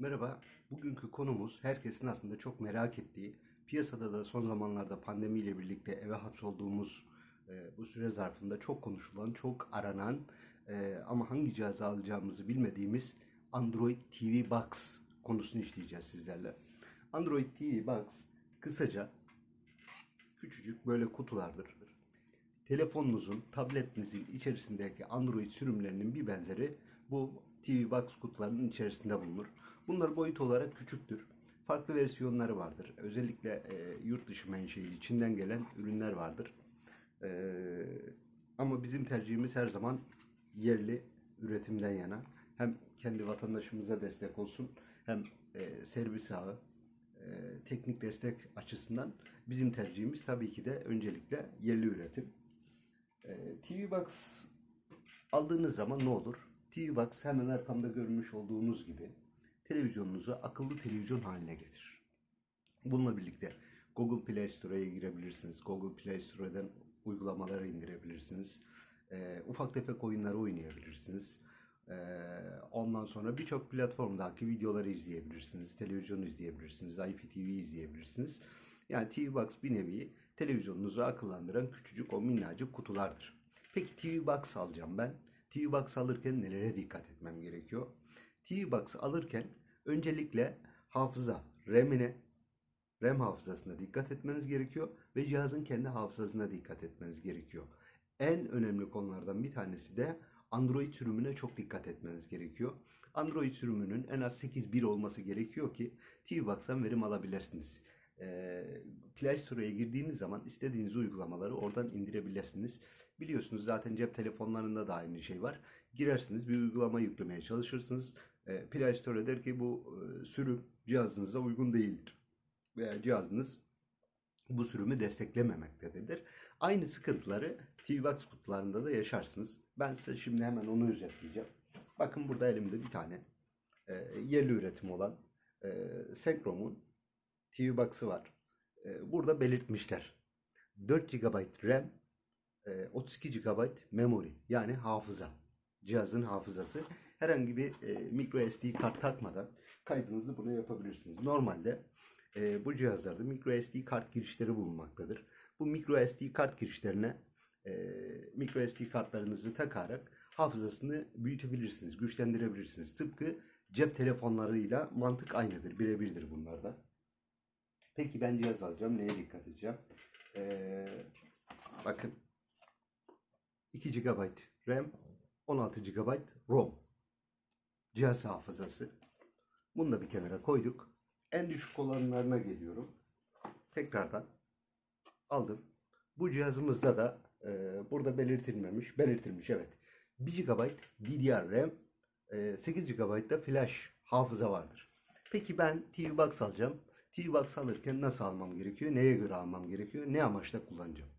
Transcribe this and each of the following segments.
Merhaba, bugünkü konumuz herkesin aslında çok merak ettiği, piyasada da son zamanlarda pandemiyle birlikte eve hapsolduğumuz e, bu süre zarfında çok konuşulan, çok aranan e, ama hangi cihazı alacağımızı bilmediğimiz Android TV Box konusunu işleyeceğiz sizlerle. Android TV Box kısaca küçücük böyle kutulardır. Telefonunuzun, tabletinizin içerisindeki Android sürümlerinin bir benzeri bu TV Box kutularının içerisinde bulunur. Bunlar boyut olarak küçüktür. Farklı versiyonları vardır. Özellikle e, yurt dışı menşeili Çin'den gelen ürünler vardır. E, ama bizim tercihimiz her zaman yerli üretimden yana. Hem kendi vatandaşımıza destek olsun hem e, servis ağı, e, teknik destek açısından bizim tercihimiz tabii ki de öncelikle yerli üretim. E, TV Box aldığınız zaman ne olur? TV Box hemen arkamda görmüş olduğunuz gibi televizyonunuzu akıllı televizyon haline getirir. Bununla birlikte Google Play Store'a girebilirsiniz. Google Play Store'dan uygulamaları indirebilirsiniz. E, ufak tefek oyunları oynayabilirsiniz. E, ondan sonra birçok platformdaki videoları izleyebilirsiniz. Televizyonu izleyebilirsiniz. IPTV izleyebilirsiniz. Yani TV Box bir nevi televizyonunuzu akıllandıran küçücük o minnacık kutulardır. Peki TV Box alacağım ben. TV Box alırken nelere dikkat etmem gerekiyor? TV Box alırken öncelikle hafıza, RAM'ine, RAM hafızasına dikkat etmeniz gerekiyor ve cihazın kendi hafızasına dikkat etmeniz gerekiyor. En önemli konulardan bir tanesi de Android sürümüne çok dikkat etmeniz gerekiyor. Android sürümünün en az 8.1 olması gerekiyor ki TV Box'tan verim alabilirsiniz. Ee, Play Store'a girdiğiniz zaman istediğiniz uygulamaları oradan indirebilirsiniz. Biliyorsunuz zaten cep telefonlarında da aynı şey var. Girersiniz bir uygulama yüklemeye çalışırsınız. Ee, Play Store der ki bu e, sürüm cihazınıza uygun değildir. Veya cihazınız bu sürümü desteklememektedir. Aynı sıkıntıları TVBox kutularında da yaşarsınız. Ben size şimdi hemen onu özetleyeceğim. Bakın burada elimde bir tane e, yerli üretim olan e, TV Box'ı var. E, burada belirtmişler. 4 GB RAM, e, 32 GB memory yani hafıza. Cihazın hafızası. Herhangi bir e, micro SD kart takmadan kaydınızı buna yapabilirsiniz. Normalde e, bu cihazlarda micro SD kart girişleri bulunmaktadır. Bu micro SD kart girişlerine e, micro SD kartlarınızı takarak hafızasını büyütebilirsiniz, güçlendirebilirsiniz. Tıpkı cep telefonlarıyla mantık aynıdır, birebirdir bunlarda. Peki ben cihaz alacağım. Neye dikkat edeceğim? Ee, bakın 2 GB RAM, 16 GB ROM. Cihaz hafızası. Bunu da bir kenara koyduk. En düşük olanlarına geliyorum. Tekrardan aldım. Bu cihazımızda da e, burada belirtilmemiş. Belirtilmiş evet. 1 GB DDR RAM, e, 8 GB da flash hafıza vardır. Peki ben TV Box alacağım. TV Box alırken nasıl almam gerekiyor? Neye göre almam gerekiyor? Ne amaçla kullanacağım?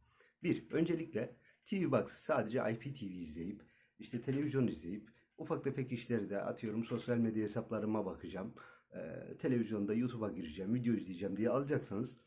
Bir, öncelikle TV Box sadece IPTV izleyip, işte televizyon izleyip, ufak tefek işleri de atıyorum sosyal medya hesaplarıma bakacağım. Ee, televizyonda YouTube'a gireceğim, video izleyeceğim diye alacaksanız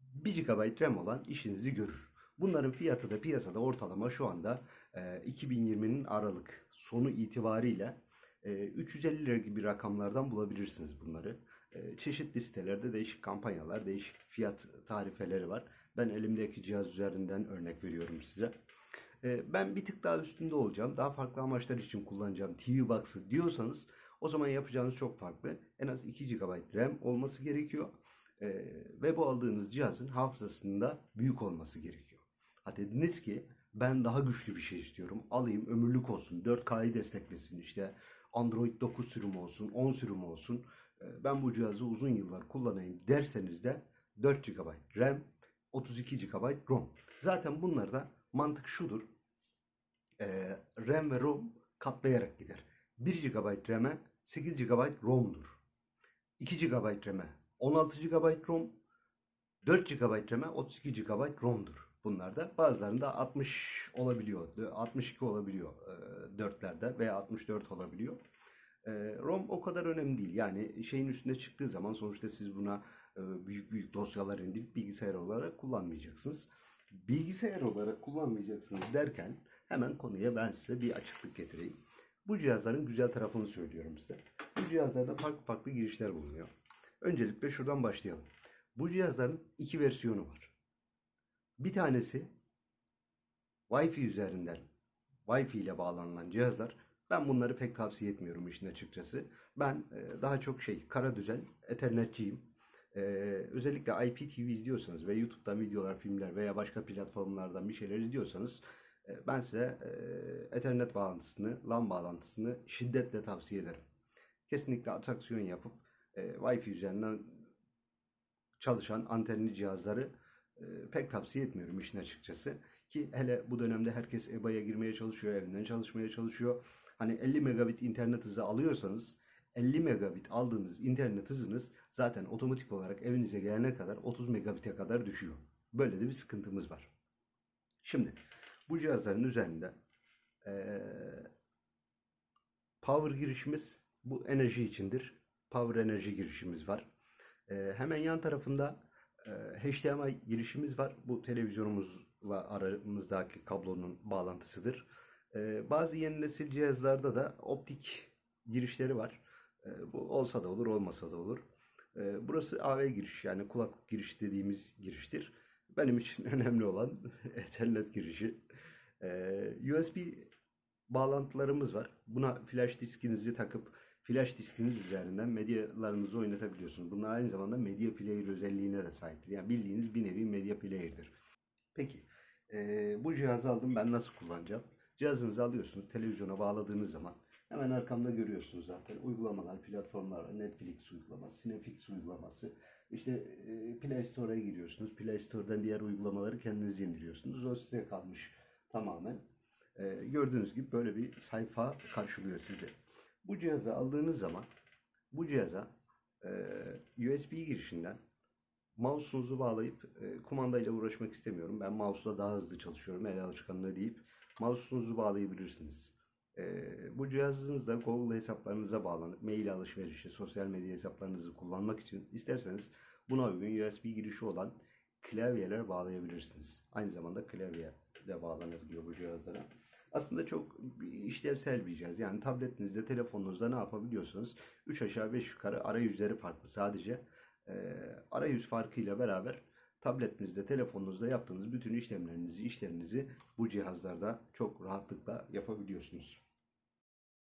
1 GB RAM olan işinizi görür. Bunların fiyatı da piyasada ortalama şu anda e, 2020'nin Aralık sonu itibariyle e, 350 lira gibi rakamlardan bulabilirsiniz bunları. E, çeşitli sitelerde değişik kampanyalar, değişik fiyat tarifeleri var. Ben elimdeki cihaz üzerinden örnek veriyorum size. E, ben bir tık daha üstünde olacağım. Daha farklı amaçlar için kullanacağım TV Box'ı diyorsanız o zaman yapacağınız çok farklı. En az 2 GB RAM olması gerekiyor. E, ve bu aldığınız cihazın hafızasında büyük olması gerekiyor. Ha dediniz ki ben daha güçlü bir şey istiyorum. Alayım ömürlük olsun. 4K'yı desteklesin işte. Android 9 sürümü olsun, 10 sürümü olsun. E, ben bu cihazı uzun yıllar kullanayım derseniz de 4 GB RAM, 32 GB ROM. Zaten bunlarda mantık şudur. E, RAM ve ROM katlayarak gider. 1 GB RAM'e 8 GB ROM'dur. 2 GB RAM'e 16 GB ROM, 4 GB RAM'e 32 GB ROM'dur. Bunlarda bazılarında 60 olabiliyor, 62 olabiliyor e, 4'lerde veya 64 olabiliyor. E, ROM o kadar önemli değil. Yani şeyin üstüne çıktığı zaman sonuçta siz buna e, büyük büyük dosyalar indirip bilgisayar olarak kullanmayacaksınız. Bilgisayar olarak kullanmayacaksınız derken hemen konuya ben size bir açıklık getireyim. Bu cihazların güzel tarafını söylüyorum size. Bu cihazlarda farklı farklı girişler bulunuyor. Öncelikle şuradan başlayalım. Bu cihazların iki versiyonu var. Bir tanesi Wi-Fi üzerinden Wi-Fi ile bağlanılan cihazlar. Ben bunları pek tavsiye etmiyorum işin açıkçası. Ben e, daha çok şey kara düzen Ethernetçiyim. E, özellikle IPTV izliyorsanız ve YouTube'dan videolar, filmler veya başka platformlardan bir şeyler izliyorsanız e, ben size e, Ethernet bağlantısını, LAN bağlantısını şiddetle tavsiye ederim. Kesinlikle atraksiyon yapıp e, Wi-Fi üzerinden çalışan antenli cihazları e, pek tavsiye etmiyorum işin açıkçası. Ki hele bu dönemde herkes EBA'ya girmeye çalışıyor, evinden çalışmaya çalışıyor. Hani 50 megabit internet hızı alıyorsanız 50 megabit aldığınız internet hızınız zaten otomatik olarak evinize gelene kadar 30 megabit'e kadar düşüyor. Böyle de bir sıkıntımız var. Şimdi bu cihazların üzerinde eee, power girişimiz bu enerji içindir. Power enerji girişimiz var. Eee, hemen yan tarafında eee, HDMI girişimiz var. Bu televizyonumuzla aramızdaki kablonun bağlantısıdır. Eee, bazı yeni nesil cihazlarda da optik girişleri var. Eee, bu olsa da olur, olmasa da olur. Eee, burası AV giriş yani kulaklık giriş dediğimiz giriştir. Benim için önemli olan Ethernet girişi. USB bağlantılarımız var. Buna flash diskinizi takıp flash diskiniz üzerinden medyalarınızı oynatabiliyorsunuz. Bunlar aynı zamanda medya player özelliğine de sahiptir. Yani bildiğiniz bir nevi medya player'dir. Peki bu cihazı aldım ben nasıl kullanacağım? Cihazınızı alıyorsunuz televizyona bağladığınız zaman hemen arkamda görüyorsunuz zaten uygulamalar, platformlar. Netflix uygulaması, Cinefix uygulaması. İşte e, Play Store'a giriyorsunuz. Play Store'dan diğer uygulamaları kendiniz indiriyorsunuz. O size kalmış tamamen. E, gördüğünüz gibi böyle bir sayfa karşılıyor size. Bu cihazı aldığınız zaman bu cihaza e, USB girişinden mouse'unuzu bağlayıp e, kumandayla uğraşmak istemiyorum. Ben mouse'la daha hızlı çalışıyorum el alışkanlığı deyip mouse'unuzu bağlayabilirsiniz. E, bu cihazınızda Google hesaplarınıza bağlanıp mail alışverişi, sosyal medya hesaplarınızı kullanmak için isterseniz buna uygun USB girişi olan klavyeler bağlayabilirsiniz. Aynı zamanda klavye de bağlanabiliyor bu cihazlara. Aslında çok işlevsel bir cihaz. Yani tabletinizde, telefonunuzda ne yapabiliyorsanız 3 aşağı 5 yukarı arayüzleri farklı sadece. Ee, arayüz farkıyla beraber tabletinizde, telefonunuzda yaptığınız bütün işlemlerinizi, işlerinizi bu cihazlarda çok rahatlıkla yapabiliyorsunuz.